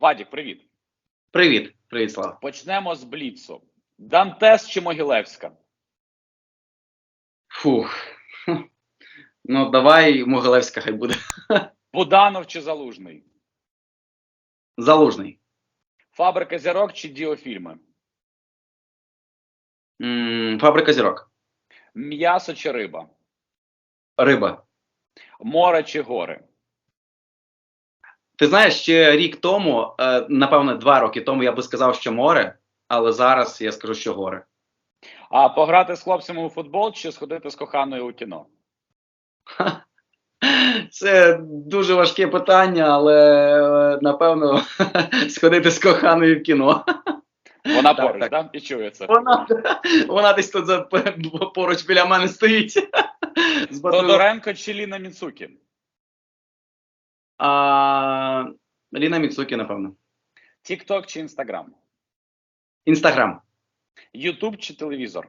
Вадік, привіт. Привіт, привіт, Слава. Почнемо з Бліцу. Дантес чи Могилевська? Фух. Ну, давай Могилевська хай буде. Буданов чи Залужний? Залужний. Фабрика зірок чи діофільми? М, Фабрика зірок. М'ясо чи риба? Риба. Море чи гори? Ти знаєш, ще рік тому, е, напевно, два роки тому я би сказав, що море, але зараз я скажу, що гори. А пограти з хлопцями у футбол чи сходити з коханою у кіно? Це дуже важке питання, але е, напевно сходити з коханою в кіно. Вона Так, поруч, так. да? І чує це. Вона, вона десь тут за, поруч біля мене стоїть. Тодоренко чи Ліна Міцукі? А, Ліна Міцукі, напевно. Тікток чи Інстаграм? Інстаграм, Ютуб чи телевізор?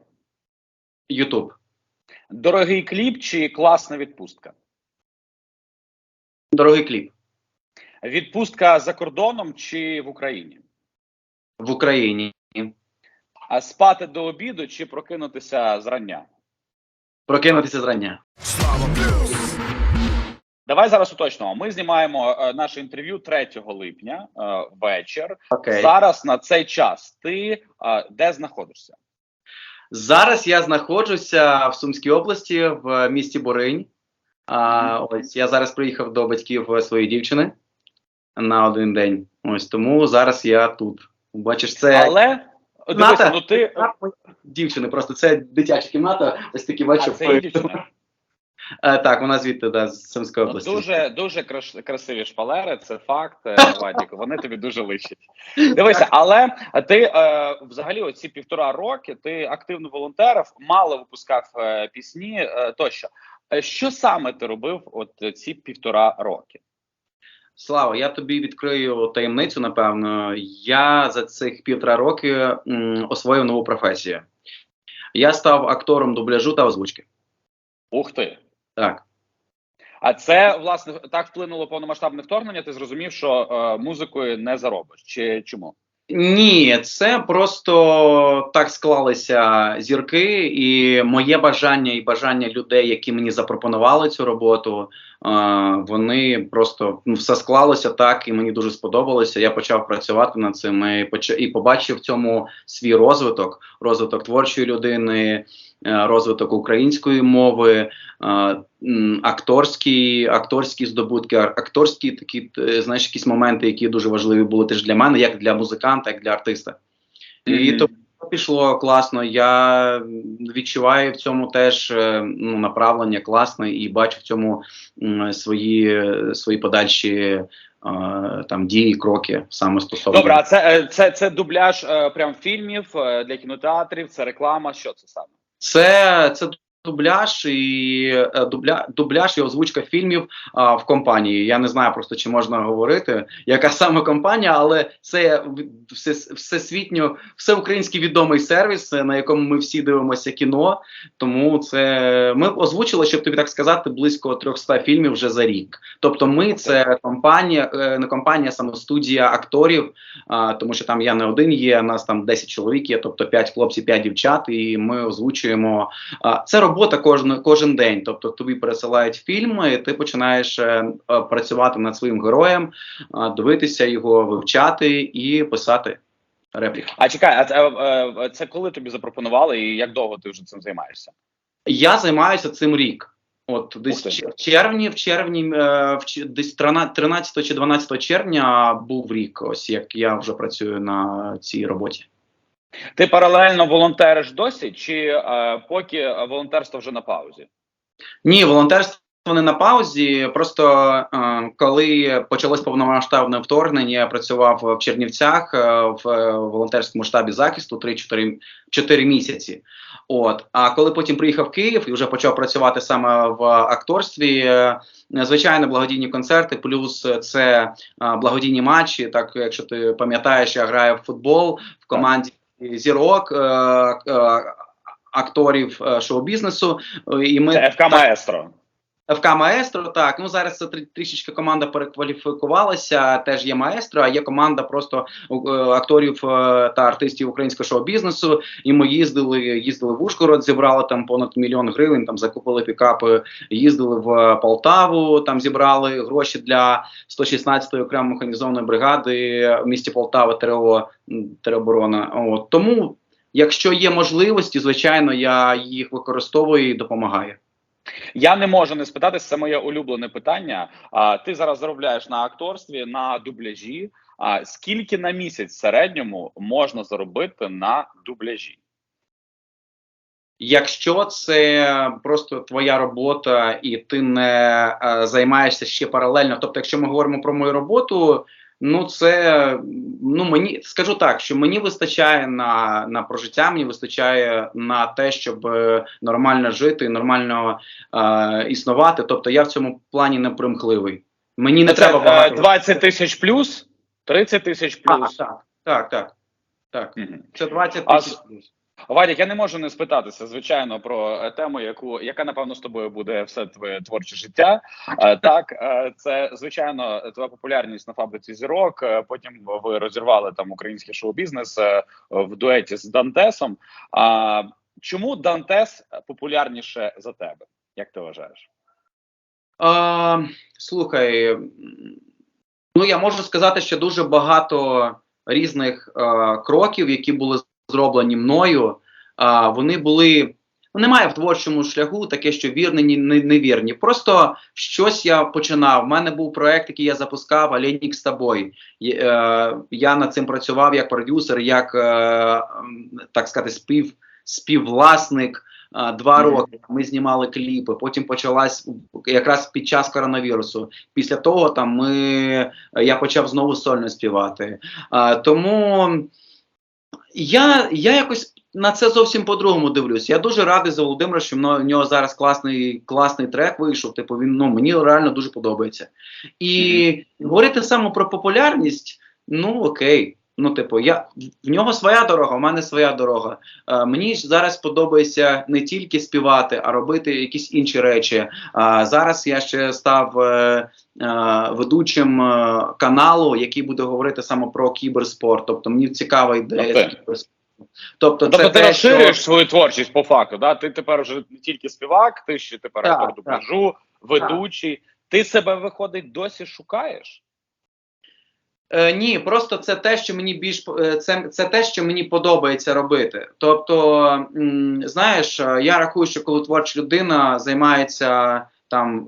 Ютуб. Дорогий кліп чи класна відпустка? Дорогий кліп. Відпустка за кордоном чи в Україні? В Україні. А спати до обіду чи прокинутися зрання? Прокинутися зрання. Давай зараз уточнимо. Ми знімаємо е, наше інтерв'ю 3 липня е, вечір. Окей. Зараз на цей час ти е, де знаходишся? Зараз я знаходжуся в Сумській області, в місті Боринь. А, ось я зараз приїхав до батьків своєї дівчини на один день. Ось тому зараз я тут. Бачиш, це Але дивися, ну ти дівчини. Просто це дитяча кімната. Ось такі а, це її дівчина. Е, Так, вона звідти да, з Сумської Ну, області. дуже дуже краш- красиві шпалери. Це факт, е, Вадік. Вони тобі дуже личать. Дивися, але ти е, взагалі оці півтора роки ти активно волонтерив, мало випускав е, пісні е, тощо. Що саме ти робив от ці півтора роки? Слава, я тобі відкрию таємницю. Напевно, я за цих півтора роки м, освоїв нову професію. Я став актором дубляжу та озвучки. Ух ти! Так. А це власне так вплинуло повномасштабне вторгнення. Ти зрозумів, що е, музикою не заробиш. Чи чому? Ні, це просто так склалися зірки, і моє бажання і бажання людей, які мені запропонували цю роботу. е, Вони просто ну, все склалося так, і мені дуже сподобалося. Я почав працювати над цим і поч- і побачив в цьому свій розвиток, розвиток творчої людини, розвиток української мови, е, акторські, акторські здобутки, акторські такі, е, знаєш, якісь моменти, які дуже важливі були теж для мене, як для музиканта, як для артиста. І Мгм. то пішло класно. Я відчуваю в цьому теж е, ну, направлення класне і бачу в цьому свої, свої подальші е, там дії, кроки саме стосовно. Добре, а це, е, це, це дубляж е, прям фільмів е, для кінотеатрів, це реклама. Що це саме? Це, це дубляж і е, дубля, дубляж і озвучка фільмів а, в компанії. Я не знаю просто чи можна говорити, яка саме компанія, але це все, всесвітньо, всеукраїнський відомий сервіс, на якому ми всі дивимося кіно. Тому це ми озвучили, щоб тобі так сказати, близько 300 фільмів вже за рік. Тобто, ми це компанія, е, не компанія, саме студія акторів, а, тому що там я не один є. Нас там 10 чоловік є, тобто 5 хлопців, 5 дівчат, і ми озвучуємо. А, це робота кожен, кожен день. Тобто тобі пересилають фільми, і ти починаєш е, е, працювати над своїм героєм, е, дивитися його, вивчати і писати репліки. А чекай, а це, це коли тобі запропонували, і як довго ти вже цим займаєшся? Я займаюся цим рік. От десь в червні, в червні, в десь 13 13 чи 12 червня був рік. Ось як я вже працюю на цій роботі. Ти паралельно волонтериш досі, чи е, поки волонтерство вже на паузі? Ні, волонтерство не на паузі. Просто е, коли почалось повномасштабне вторгнення, я працював в Чернівцях е, в е, волонтерському штабі захисту 3-4 4 місяці. От, а коли потім приїхав в Київ і вже почав працювати саме в акторстві, е, звичайно, благодійні концерти, плюс це е, благодійні матчі. Так, якщо ти пам'ятаєш, я граю в футбол в команді зірок. Е, е, Акторів е, шоу-бізнесу, і ми Це ФК Маестро. ФК Маестро, так. Ну зараз це трі- трішечки команда перекваліфікувалася. Теж є маестро, а є команда просто е, акторів е, та артистів українського шоу-бізнесу. І ми їздили, їздили в Ужгород, зібрали там понад мільйон гривень, там закупили пікапи, їздили в Полтаву, там зібрали гроші для 116-ї окремо механізованої бригади в місті Полтава ТРО тероборона. От тому, якщо є можливості, звичайно, я їх використовую і допомагаю. Я не можу не спитати, це моє улюблене питання. А ти зараз заробляєш на акторстві, на дубляжі. А скільки на місяць в середньому можна заробити на дубляжі? Якщо це просто твоя робота, і ти не е, займаєшся ще паралельно, тобто, якщо ми говоримо про мою роботу, ну це ну мені скажу так, що мені вистачає на, на прожиття, мені вистачає на те, щоб е, нормально жити, і нормально е, існувати. Тобто я в цьому плані не примхливий. Мені не Це, треба е, багато. 20 тисяч плюс, 30 тисяч А, плюс. так, так, так, так. Мгм. Це 20 тисяч плюс. Вадік, я не можу не спитатися, звичайно, про е, тему, яку яка напевно з тобою буде все твоє творче життя. Е, Так, е, це звичайно твоя популярність на фабриці зірок. Потім ви розірвали там український шоу-бізнес в дуеті з Дантесом. А чому Дантес популярніше за тебе? Як ти вважаєш? А, слухай, ну я можу сказати, що дуже багато різних е, кроків, які були зроблені мною, а, вони були. Ну, немає в творчому шляху таке, що вірні, ні- не- невірні. Просто щось я починав. У мене був проект, який я запускав Оленік з тобою. Е, я над цим працював як продюсер, як е, так сказати, спів, співвласник. Два роки ми знімали кліпи. Потім почалась якраз під час коронавірусу. Після того там ми я почав знову сольно співати. А, тому я, я якось на це зовсім по-другому дивлюсь. Я дуже радий за Володимира, що в нього зараз класний, класний трек вийшов. Типу, він ну мені реально дуже подобається. І говорити саме про популярність, ну окей. Ну, типу, я в нього своя дорога, у мене своя дорога. Е, мені ж зараз подобається не тільки співати, а робити якісь інші речі. А зараз я ще став е, е, ведучим е, каналу, який буде говорити саме про кіберспорт. Тобто мені цікава ідея з кіберспорту. Тобто, Тобто це ти те, розширюєш що... свою творчість по факту. Да? Ти тепер вже не тільки співак, ти ще тепер так. дубляжу, ведучий. Ти себе виходить досі шукаєш? Е, ні, просто це те, що мені більш е, це, це те, що мені подобається робити. Тобто, знаєш, е, я рахую, що коли творча людина займається там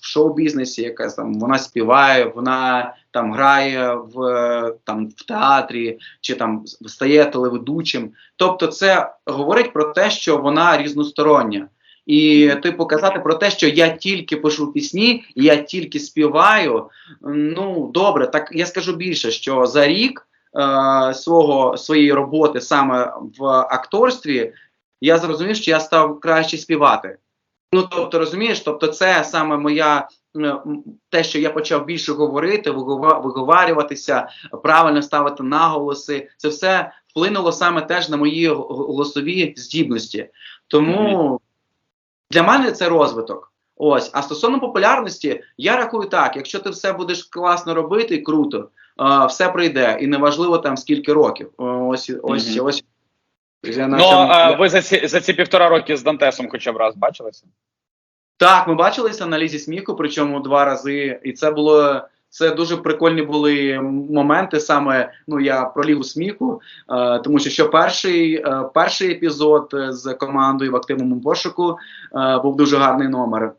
в шоу-бізнесі, якась там вона співає, вона там грає в е, там в театрі чи там стає телеведучим. Тобто, це говорить про те, що вона різностороння. І типу казати про те, що я тільки пишу пісні, я тільки співаю. Ну добре, так я скажу більше, що за рік е, свого своєї роботи саме в акторстві я зрозумів, що я став краще співати. Ну тобто, розумієш, тобто, це саме моя те, що я почав більше говорити, вигова- виговарюватися, правильно ставити наголоси. Це все вплинуло саме теж на мої голосові здібності. Тому для мене це розвиток. Ось, а стосовно популярності, я рахую так: якщо ти все будеш класно робити, круто, е, все прийде, і неважливо там скільки років. Ось, ось, Мгм. ось. Я на Ну, цьому- а ви за ці, за ці півтора роки з Дантесом хоча б раз бачилися? Так, ми бачилися на лізі сміху, причому два рази, і це було. Це дуже прикольні були моменти. Саме ну я про лігу сміху, е, тому що що перший, е, перший епізод е, з командою в активному пошуку е, був дуже гарний номер.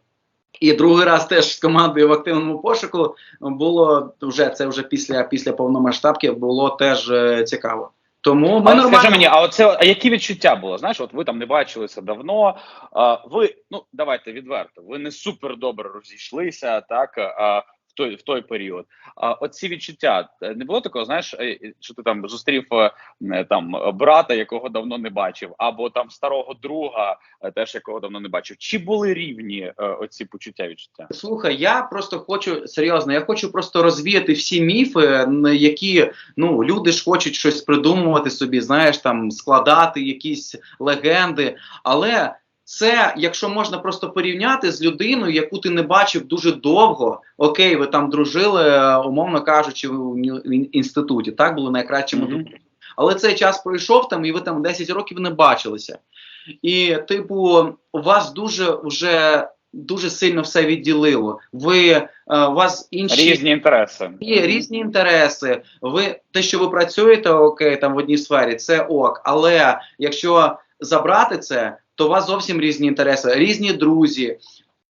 І другий раз теж з командою в активному пошуку було вже це вже після після повномасштабки було теж е, цікаво. Тому ми А нормально скажи мені, а оце а які відчуття було? Знаєш, от ви там не бачилися давно. А, ви, ну давайте відверто, ви не супер добре розійшлися, так а, той в той період. А оці відчуття е, не було такого, знаєш, е, що ти там зустрів е, е, там брата, якого давно не бачив, або там старого друга, е, теж якого давно не бачив. Чи були рівні е, оці почуття відчуття? Слухай, я просто хочу серйозно, я хочу просто розвіяти всі міфи, які ну люди ж хочуть щось придумувати собі, знаєш, там складати якісь легенди. Але це, якщо можна просто порівняти з людиною, яку ти не бачив дуже довго. Окей, ви там дружили, е, умовно кажучи, в інституті, так були найкращими Мгм. друзями. Але цей час пройшов там, і ви там 10 років не бачилися. І, типу, у вас дуже вже дуже сильно все відділило. Ви е, у вас інші Різні інтереси. Є різні інтереси. Ви те, що ви працюєте окей, там в одній сфері, це ок. Але якщо забрати це, то у вас зовсім різні інтереси, різні друзі.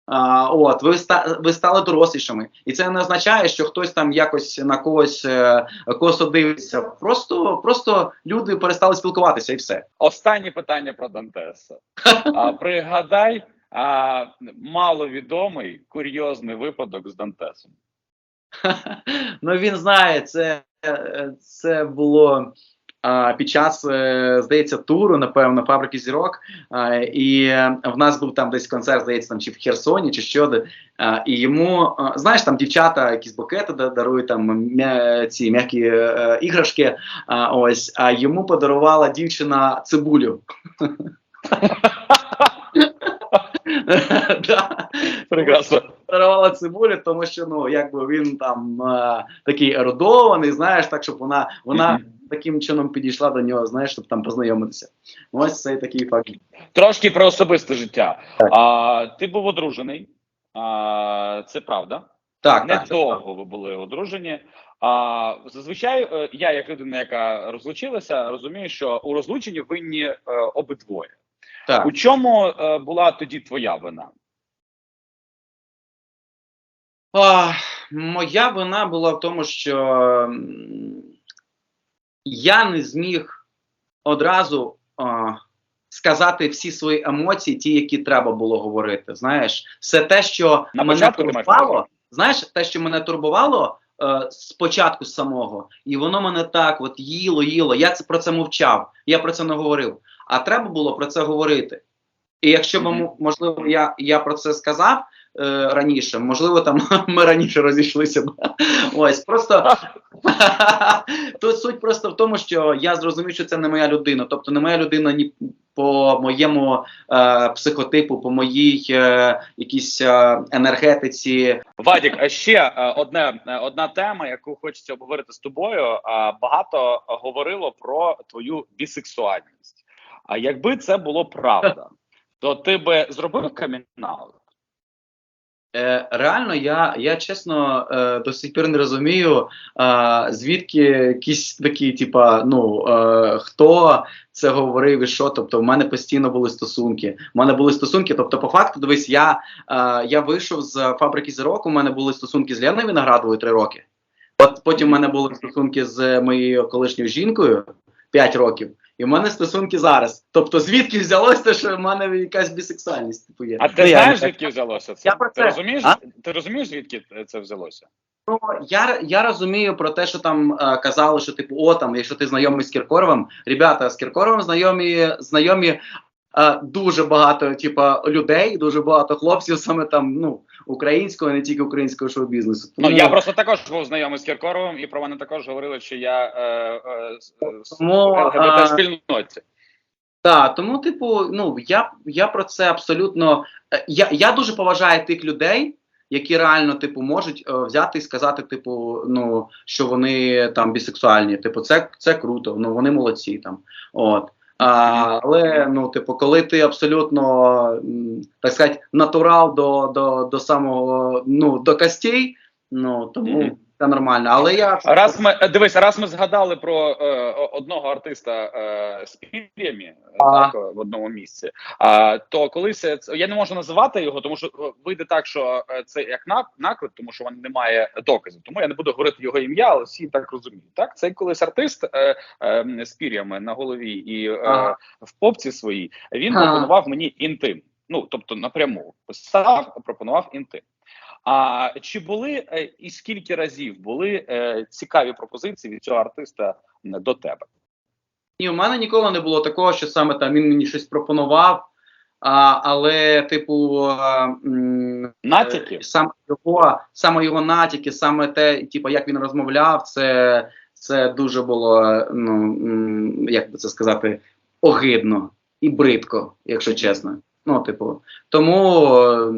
А, от ви ста ви стали дорослішими, і це не означає, що хтось там якось на когось е, косо дивиться. Просто просто люди перестали спілкуватися, і все. Останнє питання про Дантеса. А, пригадай а, маловідомий курйозний випадок з Дантесом. ну він знає, це, е, це було під час, е, здається, туру, напевно, фабрики зірок. І е, в нас був там десь концерт, здається, там чи в Херсоні, чи що де. І йому, знаєш, там дівчата якісь букети дарують, там ці м'які е, іграшки. Ось, а йому подарувала дівчина цибулю. Прекрасно. подарувала цибулю, тому що ну якби він там е, такий ерудований, знаєш, так щоб вона вона таким чином підійшла до нього, знаєш, щоб там познайомитися. Ось цей такий факт. Трошки про особисте життя. А, ти був одружений. А, це правда. Так, так. Недовго ви були одружені. А зазвичай е, я, як людина, яка розлучилася, розумію, що у розлученні винні е, обидвоє. Так. У чому е, була тоді твоя вина? А, моя вина була в тому, що я не зміг одразу а, сказати всі свої емоції, ті, які треба було говорити. Знаєш, все те, що На мене турбувало, знаєш, те, що мене турбувало е, спочатку самого, і воно мене так от їло, їло. Я це про це мовчав, я про це не говорив. А треба було про це говорити. І якщо б можливо я, я про це сказав е, раніше, можливо, там ми раніше розійшлися б. Ось просто тут суть просто в тому, що я зрозумів, що це не моя людина. Тобто не моя людина ні по моєму е, психотипу, по моїй е, якійсь е, енергетиці. Вадік, а ще е, одне е, одна тема, яку хочеться обговорити з тобою. Багато говорило про твою бісексуальність. А якби це було правда, то ти би зробив камінаут? Е, реально, я, я чесно е, до сих пір не розумію, е, звідки якісь такі, типа, ну е, хто це говорив і що. Тобто, в мене постійно були стосунки. У мене були стосунки. Тобто, по факту, дивись, я, е, я вийшов з фабрики зірок. У мене були стосунки з Леною Виноградовою три роки. От потім в мене були стосунки з моєю колишньою жінкою 5 років. І в мене стосунки зараз. Тобто, звідки взялося те, що в мене якась бісексуальність типу є. А ти Ну, я- знаєш, звідки взялося це? Я про Ти розумієш? А? Ти розумієш, звідки це взялося? Ну, я, я розумію про те, що там е, казали, що типу, о, там, якщо ти знайомий з Кіркоровим, ребята, з Кіркоровим знайомі, знайомі е, дуже багато, типа, людей, дуже багато хлопців, саме там, ну, українського, не тільки українського шоу-бізнесу. Ну я просто також був знайомий з Кіркоровим, і про мене також говорили, що я е, е, ЛГБТ а, спільноті. Так, тому, типу, ну я, я про це абсолютно. е, Я, я дуже поважаю тих людей, які реально, типу, можуть е, взяти і сказати, типу, ну що вони там бісексуальні. Типу, це, це круто, ну вони молодці там. От. А, але ну, типу, коли ти абсолютно так сказати, натурал до, до, до самого ну, до костей, ну тому. Це нормально. Але я Раз ми е, дивись, раз ми згадали про е, одного артиста е, з пір'ями е, так, в одному місці. А то колись е, це- я не можу називати його, тому що е, вийде так, що е, це як на- наклеп, тому що він не має доказів. Тому я не буду говорити його ім'я, але всі так розуміють. Так, цей колись артист е, е, з пір'ями на голові і е, в попці своїй він пропонував мені інтим. Ну тобто напряму писав, пропонував інтим. А чи були е, і скільки разів були е, цікаві пропозиції від цього артиста до тебе? Ні, у мене ніколи не було такого, що саме там він мені щось пропонував. А, але, типу, а, м, Натяки? е, саме його, саме його натяки, саме те, типу, як він розмовляв, це, це дуже було, ну як би це сказати, огидно і бридко, якщо чесно. Ну, типу, тому е,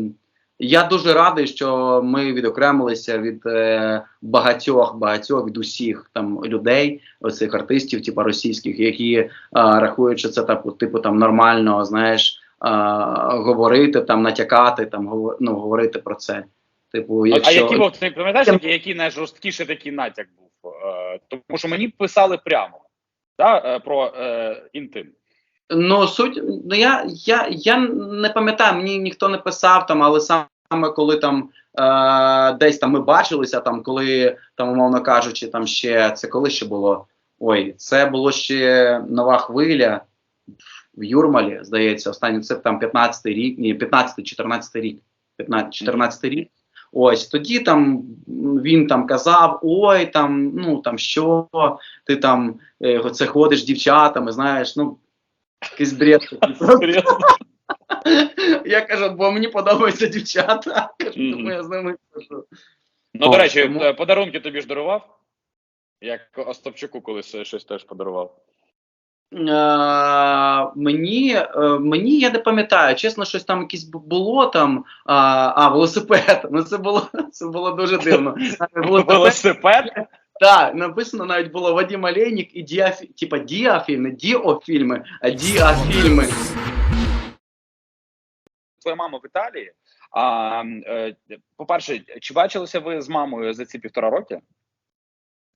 я дуже радий, що ми відокремилися від е, багатьох багатьох від усіх там людей, оцих артистів, типу російських, які е, рахують, що це типу, типу там нормально, знаєш, е, говорити там, натякати, там говор, ну, говорити про це. Типу, якщо... А який був ти пам'ятаєш, який, який найжорсткіший такий натяк був? Е, тому що мені писали прямо да, про е, інтим. Ну, суть, ну я, я, я не пам'ятаю, мені ніхто не писав там, але саме коли там е, десь там ми бачилися, там коли там, умовно кажучи, там ще це коли ще було? Ой, це було ще нова хвиля в Юрмалі, здається, останній це там 15-й рік, ні, 15-14 рік. 15 14 рік. Ось тоді там він там казав: ой, там, ну там що, ти там е, це ходиш з дівчатами, знаєш, ну якийсь бред. Я кажу, бо мені подобаються дівчата. Кажу, тому я з ними кажу. Ну, до речі, е, подарунки тобі ж дарував? Як Остапчуку колись щось теж подарував. Е, мені, е, мені я не пам'ятаю, чесно, щось там якесь було там. А, а велосипед. Ну це було це було дуже дивно. Велосипед? Так, написано навіть було Вадим Олейник і діафі, типа діафільми, діофільми, а діафільми. Твоя мама в Італії. А, е, по-перше, чи бачилися ви з мамою за ці півтора роки?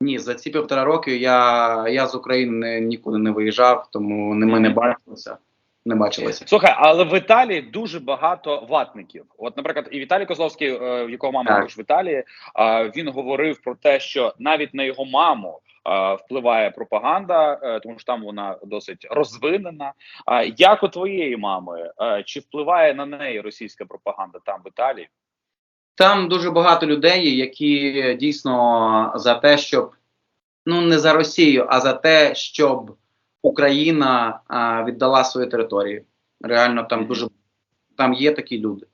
Ні, за ці півтора роки я, я з України нікуди не виїжджав, тому не ми не бачилися. Не бачилися. Слухай, але в Італії дуже багато ватників. От, наприклад, і Віталій Козловський, е, в якого мама також в Італії, він говорив про те, що навіть на його маму впливає пропаганда, е, тому що там вона досить розвинена. Як у твоєї мами, е, чи впливає на неї російська пропаганда там в Італії? Там дуже багато людей, які дійсно за те, щоб ну не за Росію, а за те, щоб Україна а, віддала свою територію. Реально, там дуже там є такі люди.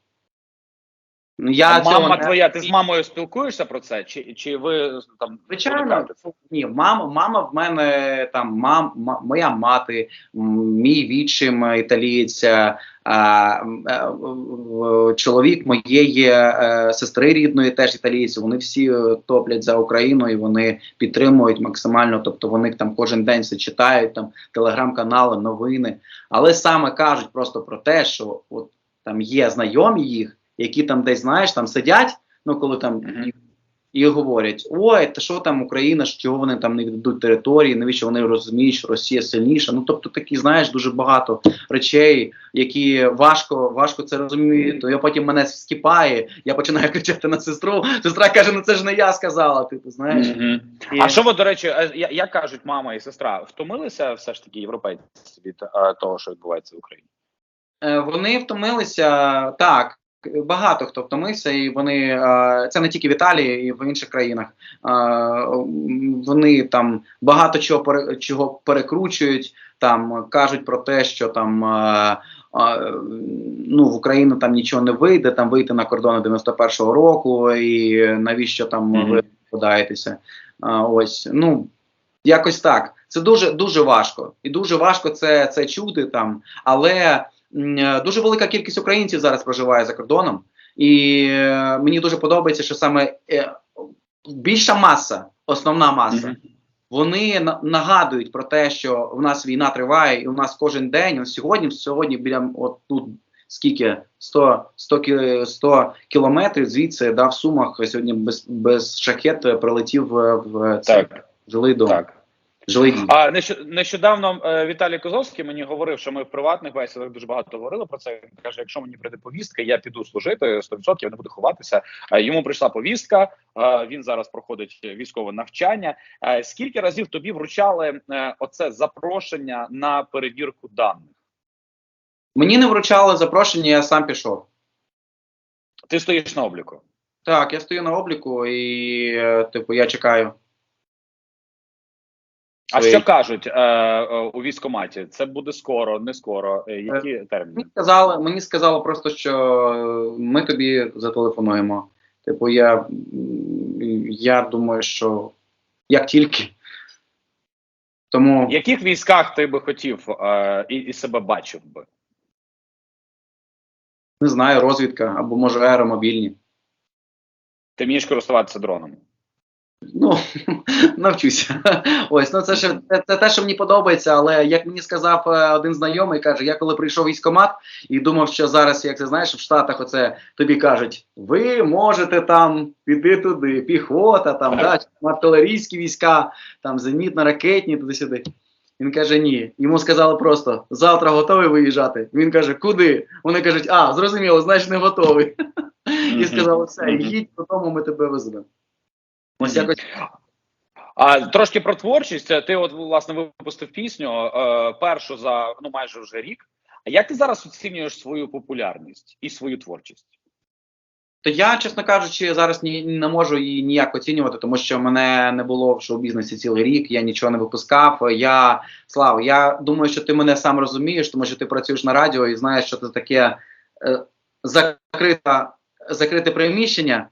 Ну, Я А цього мама не- твоя, ти з мамою спілкуєшся про це? Чи, чи ви там Звичайно, ні, мама, мама в мене там мам, ма- моя мати, м, мій відчим е, італієць, е, м, е, в- чоловік моєї е, сестри рідної, теж італієць. Вони всі е, топлять за Україну і вони підтримують максимально. Тобто вони там кожен день все читають, там телеграм-канали, новини. Але саме кажуть просто про те, що от там є знайомі їх, які там десь знаєш, там сидять. Ну, коли там Мгм. і говорять: ой, та що там Україна, що вони там не віддадуть території, навіщо вони розуміють, що Росія сильніша. Ну тобто такі, знаєш, дуже багато речей, які важко важко це розуміти. То я потім мене скіпає, я починаю кричати на сестру. Сестра каже: ну це ж не я сказала. Типу, знаєш. Мгм. І- А що ви, до речі, е, я- як кажуть мама і сестра, втомилися все ж таки європейці від е, того, що відбувається в Україні? Е, Вони втомилися так. Багато хто втомився, і вони е, це не тільки в Італії, і в інших країнах. Е, Вони там багато чого чого перекручують. Там кажуть про те, що там е, ну в Україну там нічого не вийде, там вийти на кордони 91-го року, і навіщо там Мгм. ви подаєтеся? Ось ну якось так. Це дуже дуже важко, і дуже важко це, це чути там, але. Е, Дуже велика кількість українців зараз проживає за кордоном, і е, мені дуже подобається, що саме е, більша маса, основна маса, Мгм. вони нагадують про те, що в нас війна триває, і у нас кожен день, от сьогодні, сьогодні біля от тут скільки 100, 100, 100 кілометрів звідси да, в Сумах сьогодні без, без шахет прилетів в, в цей жилий дом. так. Жилий. А нещодавно е, Віталій Козовський мені говорив, що ми в приватних бесідах дуже багато говорили про це. Він каже: якщо мені прийде повістка, я піду служити 100%, я не буду ховатися. Е, Йому прийшла повістка. е, Він зараз проходить військове навчання. Скільки разів тобі вручали оце запрошення на перевірку даних? Мені не вручали запрошення, я сам пішов. Ти стоїш на обліку. Так, я стою на обліку і, типу, я чекаю. А що кажуть е, е, у військкоматі? Це буде скоро, не скоро. Е, Які терміни? Мені сказали, мені сказали просто, що е, ми тобі зателефонуємо. Типу, я, я думаю, що як тільки. Тому В яких військах ти би хотів е, і, і себе бачив би? Не знаю, розвідка або може аеромобільні. Ти вмієш користуватися дроном. Ну, навчуся. Ось, ну це ще це, це те, що мені подобається, але як мені сказав е, один знайомий, каже, я коли прийшов в військкомат і думав, що зараз, як ти знаєш, в Штатах оце тобі кажуть, ви можете там піти туди, піхота, там, да, артилерійські війська, там зенітно-ракетні, туди-сюди. Він каже, ні. Йому сказали просто завтра готовий виїжджати. Він каже, куди? Вони кажуть, а, зрозуміло, значить не готовий. І сказали, все, їдь додому, ми тебе веземо. Ось якось А трошки про творчість. Ти от власне випустив пісню е, першу за ну майже вже рік. А як ти зараз оцінюєш свою популярність і свою творчість? То я, чесно кажучи, зараз ні, не можу її ніяк оцінювати, тому що мене не було в шоу-бізнесі цілий рік, я нічого не випускав. Я Слав, я думаю, що ти мене сам розумієш, тому що ти працюєш на радіо і знаєш, що це таке е, закрита, закрите приміщення,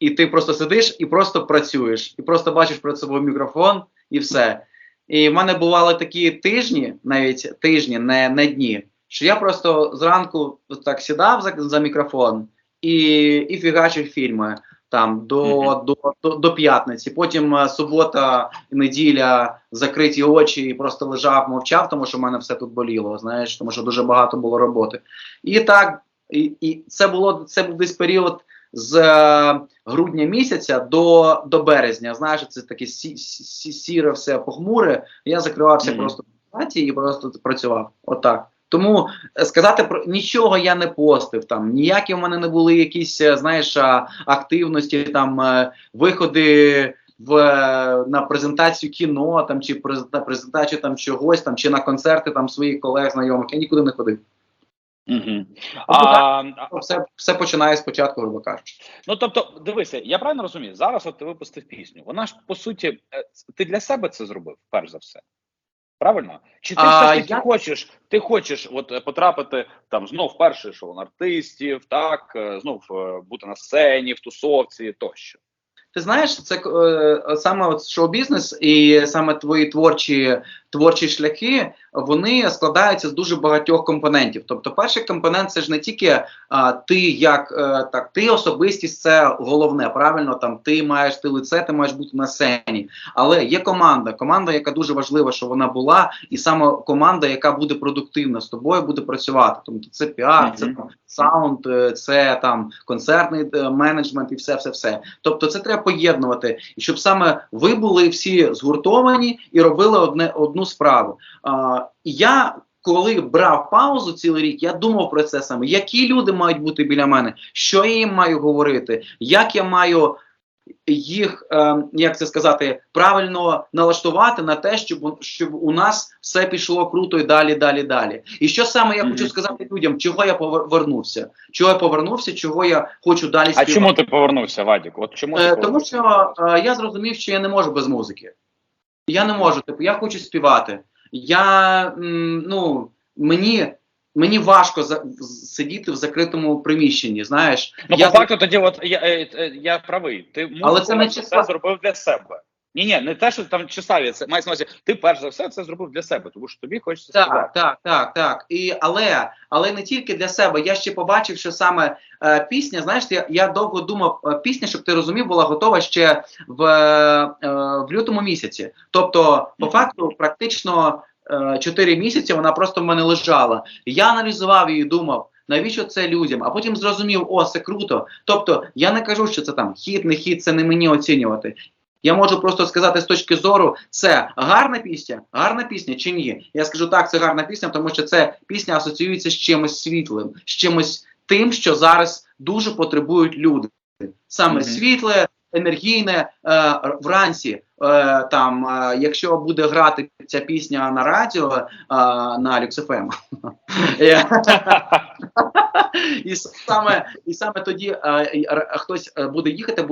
і ти просто сидиш і просто працюєш, і просто бачиш перед собою мікрофон і все. І в мене бували такі тижні, навіть тижні, не, не дні, що я просто зранку так сідав за, за мікрофон і, і фігачив фільми там до, Мгм. до, до, до п'ятниці. Потім е, субота, неділя, закриті очі, і просто лежав, мовчав, тому що в мене все тут боліло, знаєш, тому що дуже багато було роботи. І так, і, і це було це був десь період з е, грудня місяця до, до березня. Знаєш, це таке сі, сі, сіре, все похмуре. Я закривався Мгм. просто в хаті і просто працював. Отак. Тому е, сказати про нічого я не постив там, ніякі в мене не були якісь, е, знаєш, активності, там виходи в на презентацію кіно там чи през- презентацію там чогось там, чи на концерти там своїх колег, знайомих. Я нікуди не ходив. Угу. А, а, Все, все починає спочатку, грубо кажучи. ну тобто, дивися, я правильно розумію, зараз от ти випустив пісню. Вона ж по суті, е, ти для себе це зробив, перш за все. Правильно? Чи ти А, все ж таки я- хочеш, ти хочеш от е, потрапити там знов в перший ешелон артистів, так, е, знов бути на сцені, в тусовці тощо. Ти знаєш, це е, саме шоу-бізнес і саме твої творчі, творчі шляхи, вони складаються з дуже багатьох компонентів. Тобто, перший компонент це ж не тільки а, ти як е, так, ти особистість, це головне. Правильно, там ти маєш ти лице, ти маєш бути на сцені. Але є команда, команда, яка дуже важлива, що вона була, і саме команда, яка буде продуктивна з тобою, буде працювати. Тобто це піар, це там саунд, е, це там концертний е, менеджмент і все, все, все. Тобто, це треба поєднувати, і щоб саме ви були всі згуртовані і робили одне одну справу. Я. Коли брав паузу цілий рік, я думав про це саме, які люди мають бути біля мене, що я їм маю говорити, як я маю їх, е, як це сказати, правильно налаштувати на те, щоб, щоб у нас все пішло круто і далі, далі, далі. І що саме я хочу сказати людям, чого я повернувся? Чого я повернувся, чого я хочу далі А чому ти повернувся, Вадік? От чому ти Е, тому повернувся? що е, я зрозумів, що я не можу без музики. Я не можу, типу, я хочу співати. Я ну мені. Мені важко за, сидіти в закритому приміщенні, знаєш. Ну, я по факту, тоді, от я, е, е, я правий. Ти Але це не все зробив для себе. Ні, ні, не те, що там часові, це мається на увазі. Ти перш за все це зробив для себе, тому що тобі хочеться Так, співати. так, так, так. І але, але не тільки для себе. Я ще побачив, що саме е, пісня, знаєш, я, я довго думав, е, пісня, щоб ти розумів, була готова ще в, е, в лютому місяці. Тобто, по факту, практично е, 4 місяці вона просто в мене лежала. Я аналізував її, думав. Навіщо це людям? А потім зрозумів, о, це круто. Тобто, я не кажу, що це там хід, не хід, це не мені оцінювати. Я можу просто сказати з точки зору, це гарна пісня, гарна пісня чи ні. Я скажу так, це гарна пісня, тому що це пісня асоціюється з чимось світлим, з чимось тим, що зараз дуже потребують люди. Саме Мгм. світле, енергійне е, вранці. Е, там, е, якщо буде грати ця пісня на радіо е, на LuxFM, і саме і саме тоді е, хтось е, буде їхати,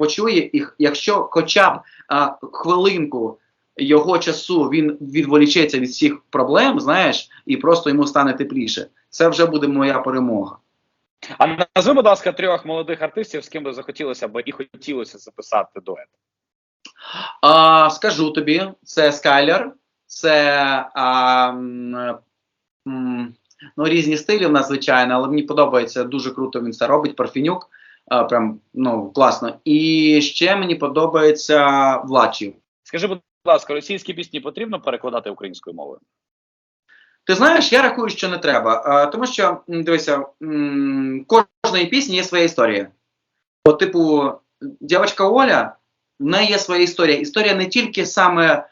почує їх, якщо хоча б е, хвилинку його часу він відволічеться від всіх проблем, знаєш, і просто йому стане тепліше. Це вже буде моя перемога. А назви, будь ласка, трьох молодих артистів, з ким би захотілося б і хотілося записати дует. А, скажу тобі, це Скайлер, це а, м, Ну, різні стилі в нас, звичайно, але мені подобається дуже круто. Він це робить. Парфінюк. Е, Прям ну класно. І ще мені подобається Влачів. Скажи, будь ласка, російські пісні потрібно перекладати українською мовою? Ти знаєш, я рахую, що не треба. А, тому що, дивися, кожної пісні є своя історія. От, типу, дівчинка Оля, в неї є своя історія. Історія не тільки саме е,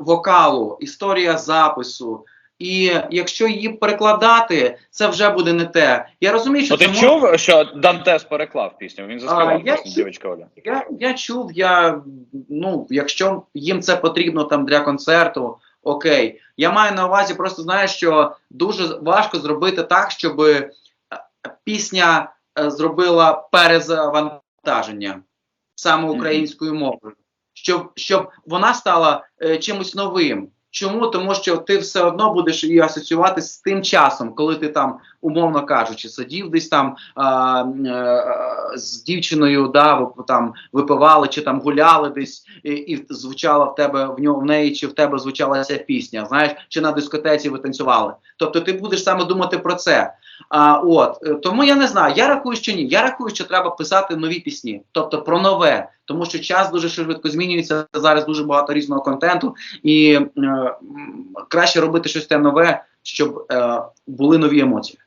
вокалу, історія запису. І якщо її перекладати, це вже буде не те. Я розумію, що Ну, ти мож- чув, що Дантес переклав пісню? Він заспівав пісню, дівчинка Оля. Я, я чув, я ну, якщо їм це потрібно там для концерту, окей. Я маю на увазі, просто знаєш, що дуже важко зробити так, щоб е, пісня е, зробила перезавантаження саме українською мовою, щоб, щоб вона стала е, чимось новим. Чому? Тому що ти все одно будеш її асоціювати з тим часом, коли ти там, умовно кажучи, сидів десь там а, а, з дівчиною, да, там випивали чи там гуляли десь, і, і звучала в тебе в нього в неї, чи в тебе звучала ця пісня, знаєш, чи на дискотеці ви танцювали. Тобто ти будеш саме думати про це. А, от е, тому я не знаю. Я рахую, що ні. Я рахую, що треба писати нові пісні, тобто про нове, тому що час дуже швидко змінюється. Зараз дуже багато різного контенту, і е, краще робити щось те нове, щоб е, були нові емоції.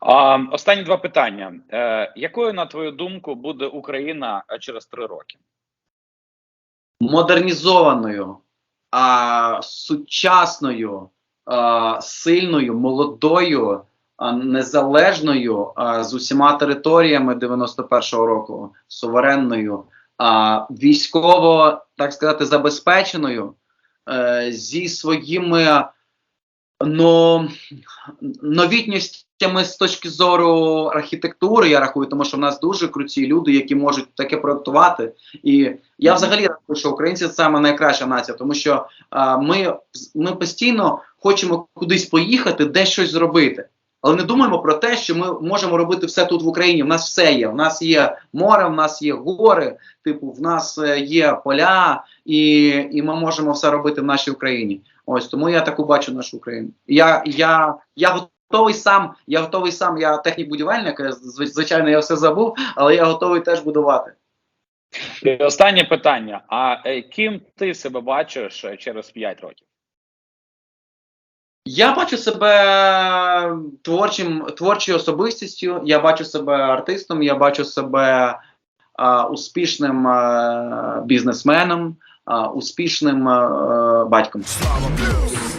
А, останні два питання. Е, якою, на твою думку, буде Україна е, через три роки? модернізованою, а, сучасною, сильною, молодою, незалежною з усіма територіями 91-го року, суверенною, військово, так сказати, забезпеченою, е, зі своїми ну, новітністями з точки зору архітектури, я рахую, тому що в нас дуже круті люди, які можуть таке проектувати. І я взагалі рахую, що українці це саме найкраща нація, тому що а, ми, ми постійно хочемо кудись поїхати, десь щось зробити. Але не думаємо про те, що ми можемо робити все тут в Україні. В нас все є. В нас є море, в нас є гори, типу, в нас е, є поля, і, і ми можемо все робити в нашій Україні. Ось тому я таку бачу нашу Україну. Я, я, я готовий сам, я готовий сам, я технік-будівельник, е, звичайно, я все забув, але я готовий теж будувати. І останнє питання: а е, ким ти себе бачиш е, через 5 років? Я бачу себе творчим, творчою особистістю, я бачу себе артистом, я бачу себе а, успішним а, бізнесменом, а, успішним батьком. Слава плюс!